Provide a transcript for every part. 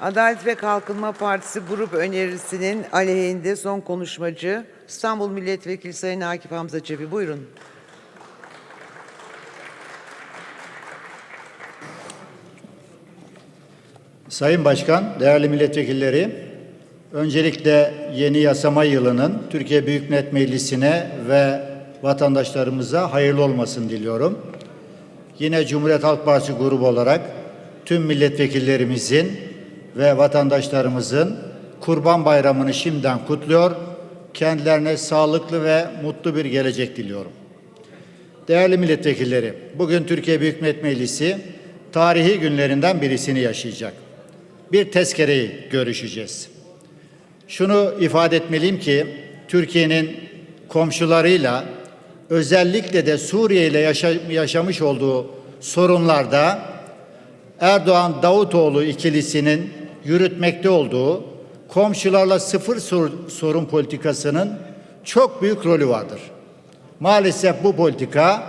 Adalet ve Kalkınma Partisi grup önerisinin aleyhinde son konuşmacı İstanbul Milletvekili Sayın Akif Hamza Çebi. Buyurun. Sayın Başkan, değerli milletvekilleri, öncelikle yeni yasama yılının Türkiye Büyük Millet Meclisi'ne ve vatandaşlarımıza hayırlı olmasını diliyorum. Yine Cumhuriyet Halk Partisi grubu olarak tüm milletvekillerimizin ve vatandaşlarımızın Kurban Bayramı'nı şimdiden kutluyor. Kendilerine sağlıklı ve mutlu bir gelecek diliyorum. Değerli milletvekilleri, bugün Türkiye Büyük Millet Meclisi tarihi günlerinden birisini yaşayacak. Bir tezkereyi görüşeceğiz. Şunu ifade etmeliyim ki Türkiye'nin komşularıyla özellikle de Suriye ile yaşa- yaşamış olduğu sorunlarda Erdoğan Davutoğlu ikilisinin yürütmekte olduğu komşularla sıfır sor- sorun politikasının çok büyük rolü vardır. Maalesef bu politika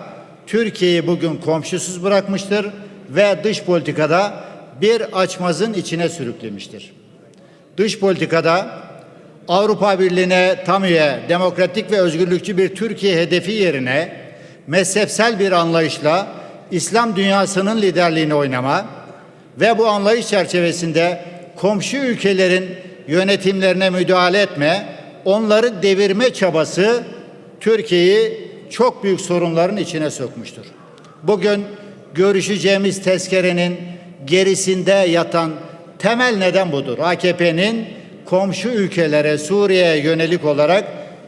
Türkiye'yi bugün komşusuz bırakmıştır ve dış politikada bir açmazın içine sürüklemiştir. Dış politikada Avrupa Birliği'ne tam üye, demokratik ve özgürlükçü bir Türkiye hedefi yerine mezhepsel bir anlayışla İslam dünyasının liderliğini oynama ve bu anlayış çerçevesinde komşu ülkelerin yönetimlerine müdahale etme, onları devirme çabası Türkiye'yi çok büyük sorunların içine sokmuştur. Bugün görüşeceğimiz tezkerenin gerisinde yatan temel neden budur. AKP'nin komşu ülkelere Suriye'ye yönelik olarak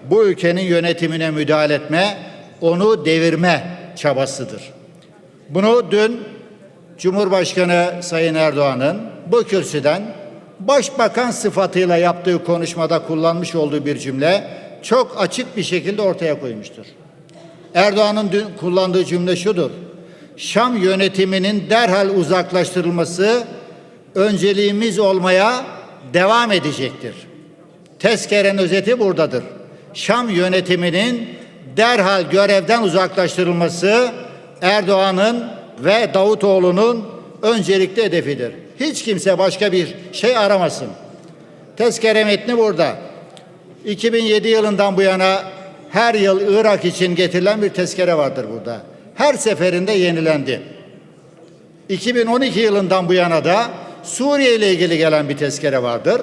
bu ülkenin yönetimine müdahale etme, onu devirme çabasıdır. Bunu dün Cumhurbaşkanı Sayın Erdoğan'ın bu kürsüden başbakan sıfatıyla yaptığı konuşmada kullanmış olduğu bir cümle çok açık bir şekilde ortaya koymuştur. Erdoğan'ın dün kullandığı cümle şudur. Şam yönetiminin derhal uzaklaştırılması önceliğimiz olmaya devam edecektir. Tezkerenin özeti buradadır. Şam yönetiminin derhal görevden uzaklaştırılması Erdoğan'ın ve Davutoğlu'nun öncelikli hedefidir. Hiç kimse başka bir şey aramasın. Tezkere metni burada. 2007 yılından bu yana her yıl Irak için getirilen bir tezkere vardır burada. Her seferinde yenilendi. 2012 yılından bu yana da Suriye ile ilgili gelen bir tezkere vardır.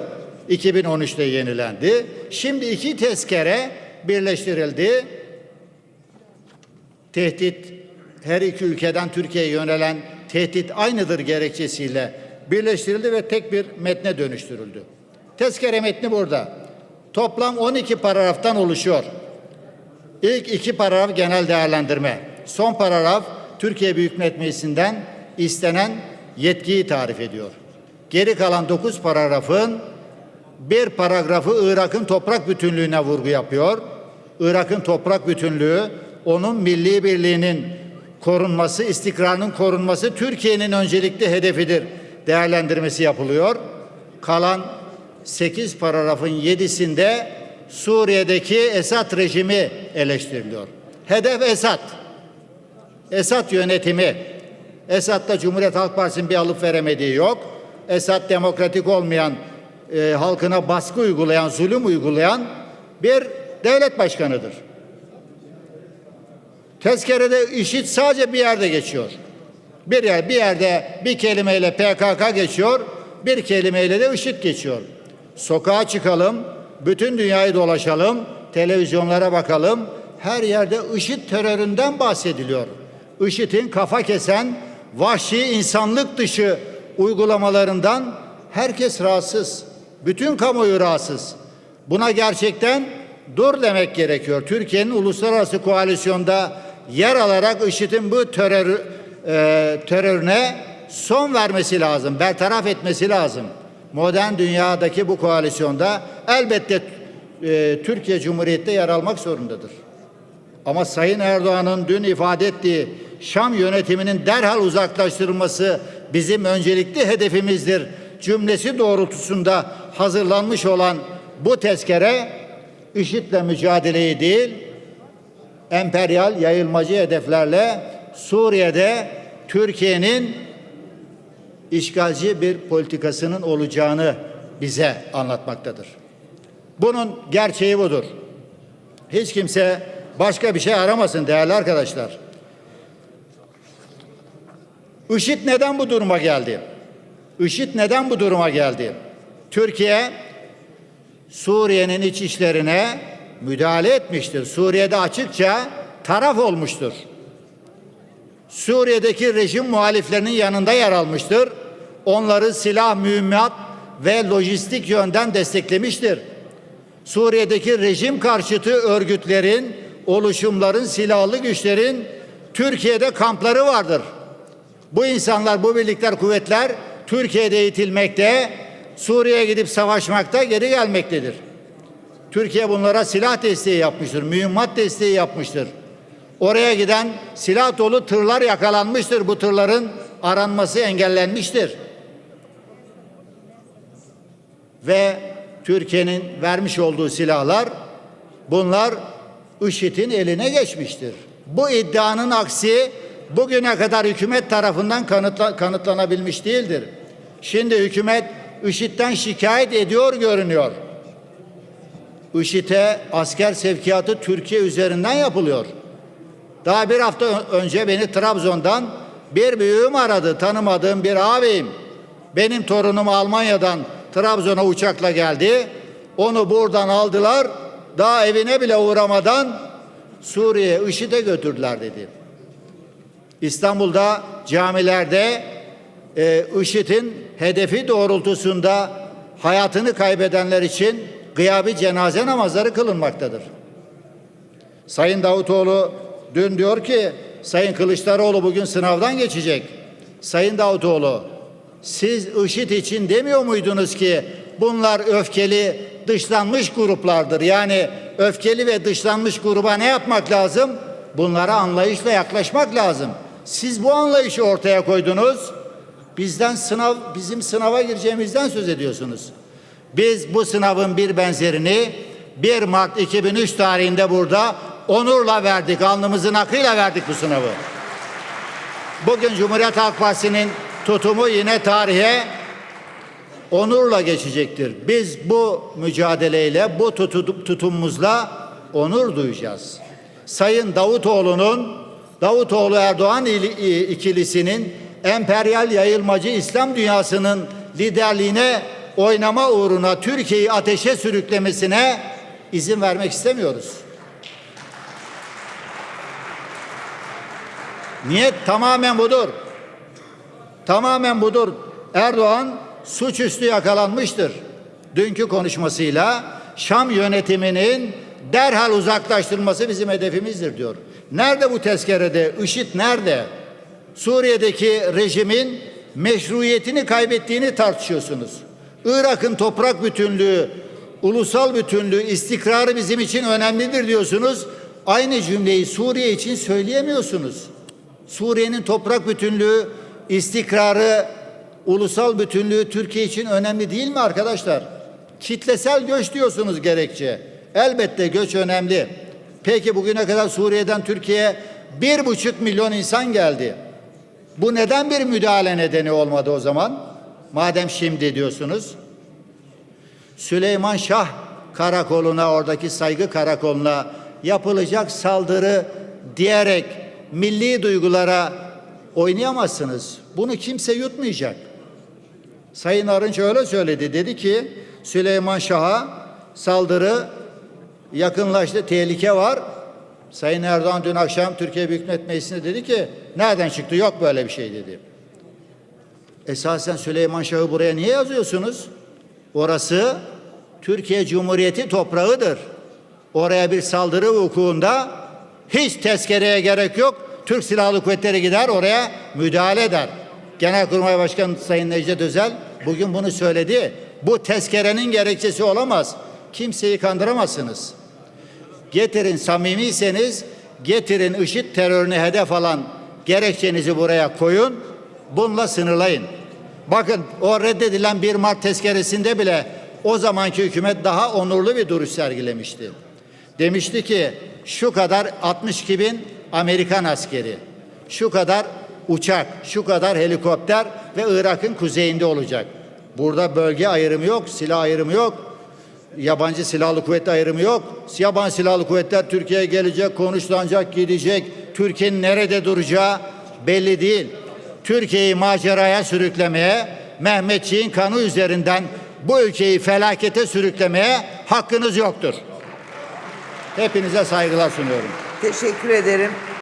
2013'te yenilendi. Şimdi iki tezkere birleştirildi. Tehdit her iki ülkeden Türkiye'ye yönelen tehdit aynıdır gerekçesiyle birleştirildi ve tek bir metne dönüştürüldü. Tezkere metni burada. Toplam 12 paragraftan oluşuyor. İlk iki paragraf genel değerlendirme. Son paragraf Türkiye Büyük Millet Meclisi'nden istenen yetkiyi tarif ediyor. Geri kalan dokuz paragrafın bir paragrafı Irak'ın toprak bütünlüğüne vurgu yapıyor. Irak'ın toprak bütünlüğü onun milli birliğinin korunması, istikrarının korunması Türkiye'nin öncelikli hedefidir değerlendirmesi yapılıyor. Kalan 8 paragrafın 7'sinde Suriye'deki Esad rejimi eleştiriliyor. Hedef Esad. Esad yönetimi. Esad'da Cumhuriyet Halk Partisi'nin bir alıp veremediği yok. Esad demokratik olmayan, e, halkına baskı uygulayan, zulüm uygulayan bir devlet başkanıdır. Tezkerede işit sadece bir yerde geçiyor. Bir yer, bir yerde bir kelimeyle PKK geçiyor, bir kelimeyle de IŞİD geçiyor. Sokağa çıkalım, bütün dünyayı dolaşalım, televizyonlara bakalım. Her yerde IŞİD teröründen bahsediliyor. IŞİD'in kafa kesen, vahşi insanlık dışı uygulamalarından herkes rahatsız. Bütün kamuoyu rahatsız. Buna gerçekten dur demek gerekiyor. Türkiye'nin uluslararası koalisyonda yer alarak IŞİD'in bu terör, e, terörüne son vermesi lazım, bertaraf etmesi lazım. Modern dünyadaki bu koalisyonda elbette e, Türkiye Cumhuriyeti yer almak zorundadır. Ama Sayın Erdoğan'ın dün ifade ettiği Şam yönetiminin derhal uzaklaştırılması bizim öncelikli hedefimizdir cümlesi doğrultusunda hazırlanmış olan bu tezkere IŞİD'le mücadeleyi değil, emperyal yayılmacı hedeflerle Suriye'de Türkiye'nin işgalci bir politikasının olacağını bize anlatmaktadır. Bunun gerçeği budur. Hiç kimse başka bir şey aramasın değerli arkadaşlar. IŞİD neden bu duruma geldi? IŞİD neden bu duruma geldi? Türkiye Suriye'nin iç işlerine müdahale etmiştir. Suriye'de açıkça taraf olmuştur. Suriye'deki rejim muhaliflerinin yanında yer almıştır. Onları silah, mühimmat ve lojistik yönden desteklemiştir. Suriye'deki rejim karşıtı örgütlerin, oluşumların, silahlı güçlerin Türkiye'de kampları vardır. Bu insanlar, bu birlikler, kuvvetler Türkiye'de eğitilmekte, Suriye'ye gidip savaşmakta, geri gelmektedir. Türkiye bunlara silah desteği yapmıştır, mühimmat desteği yapmıştır. Oraya giden silah dolu tırlar yakalanmıştır. Bu tırların aranması engellenmiştir. Ve Türkiye'nin vermiş olduğu silahlar bunlar IŞİD'in eline geçmiştir. Bu iddianın aksi bugüne kadar hükümet tarafından kanıtla, kanıtlanabilmiş değildir. Şimdi hükümet IŞİD'den şikayet ediyor görünüyor. IŞİD'e asker sevkiyatı Türkiye üzerinden yapılıyor. Daha bir hafta önce beni Trabzon'dan bir büyüğüm aradı. Tanımadığım bir ağabeyim. Benim torunum Almanya'dan Trabzon'a uçakla geldi. Onu buradan aldılar. Daha evine bile uğramadan Suriye IŞİD'e götürdüler dedi. İstanbul'da camilerde e, IŞİD'in hedefi doğrultusunda hayatını kaybedenler için gıyabi cenaze namazları kılınmaktadır. Sayın Davutoğlu dün diyor ki Sayın Kılıçdaroğlu bugün sınavdan geçecek. Sayın Davutoğlu siz IŞİD için demiyor muydunuz ki bunlar öfkeli dışlanmış gruplardır. Yani öfkeli ve dışlanmış gruba ne yapmak lazım? Bunlara anlayışla yaklaşmak lazım. Siz bu anlayışı ortaya koydunuz. Bizden sınav bizim sınava gireceğimizden söz ediyorsunuz. Biz bu sınavın bir benzerini 1 Mart 2003 tarihinde burada onurla verdik. Alnımızın akıyla verdik bu sınavı. Bugün Cumhuriyet Halk Partisi'nin tutumu yine tarihe onurla geçecektir. Biz bu mücadeleyle, bu tutu- tutumumuzla onur duyacağız. Sayın Davutoğlu'nun, Davutoğlu Erdoğan ili- ikilisinin emperyal yayılmacı İslam dünyasının liderliğine oynama uğruna Türkiye'yi ateşe sürüklemesine izin vermek istemiyoruz. Niyet tamamen budur. Tamamen budur. Erdoğan suçüstü yakalanmıştır. Dünkü konuşmasıyla Şam yönetiminin derhal uzaklaştırılması bizim hedefimizdir diyor. Nerede bu tezkerede? IŞİD nerede? Suriye'deki rejimin meşruiyetini kaybettiğini tartışıyorsunuz. Irak'ın toprak bütünlüğü, ulusal bütünlüğü, istikrarı bizim için önemlidir diyorsunuz. Aynı cümleyi Suriye için söyleyemiyorsunuz. Suriye'nin toprak bütünlüğü, istikrarı, ulusal bütünlüğü Türkiye için önemli değil mi arkadaşlar? Kitlesel göç diyorsunuz gerekçe. Elbette göç önemli. Peki bugüne kadar Suriye'den Türkiye'ye bir buçuk milyon insan geldi. Bu neden bir müdahale nedeni olmadı o zaman? Madem şimdi diyorsunuz. Süleyman Şah karakoluna oradaki saygı karakoluna yapılacak saldırı diyerek milli duygulara oynayamazsınız. Bunu kimse yutmayacak. Sayın Arınç öyle söyledi. Dedi ki Süleyman Şah'a saldırı yakınlaştı, tehlike var. Sayın Erdoğan dün akşam Türkiye Büyük Millet Meclisi'nde dedi ki nereden çıktı yok böyle bir şey dedi. Esasen Süleyman Şah'ı buraya niye yazıyorsunuz? Orası Türkiye Cumhuriyeti toprağıdır. Oraya bir saldırı vukuunda hiç tezkereye gerek yok. Türk Silahlı Kuvvetleri gider oraya müdahale eder. Genelkurmay Başkanı Sayın Necdet Özel bugün bunu söyledi. Bu tezkerenin gerekçesi olamaz. Kimseyi kandıramazsınız. Getirin samimiyseniz getirin IŞİD terörünü hedef alan gerekçenizi buraya koyun. Bununla sınırlayın. Bakın o reddedilen 1 Mart tezkeresinde bile o zamanki hükümet daha onurlu bir duruş sergilemişti. Demişti ki şu kadar 62 bin Amerikan askeri, şu kadar uçak, şu kadar helikopter ve Irak'ın kuzeyinde olacak. Burada bölge ayrımı yok, silah ayrımı yok. Yabancı silahlı kuvvet ayrımı yok. Yabancı silahlı kuvvetler Türkiye'ye gelecek, konuşlanacak, gidecek. Türkiye'nin nerede duracağı belli değil. Türkiye'yi maceraya sürüklemeye, Mehmetçiğin kanı üzerinden bu ülkeyi felakete sürüklemeye hakkınız yoktur. Hepinize saygılar sunuyorum. Teşekkür ederim.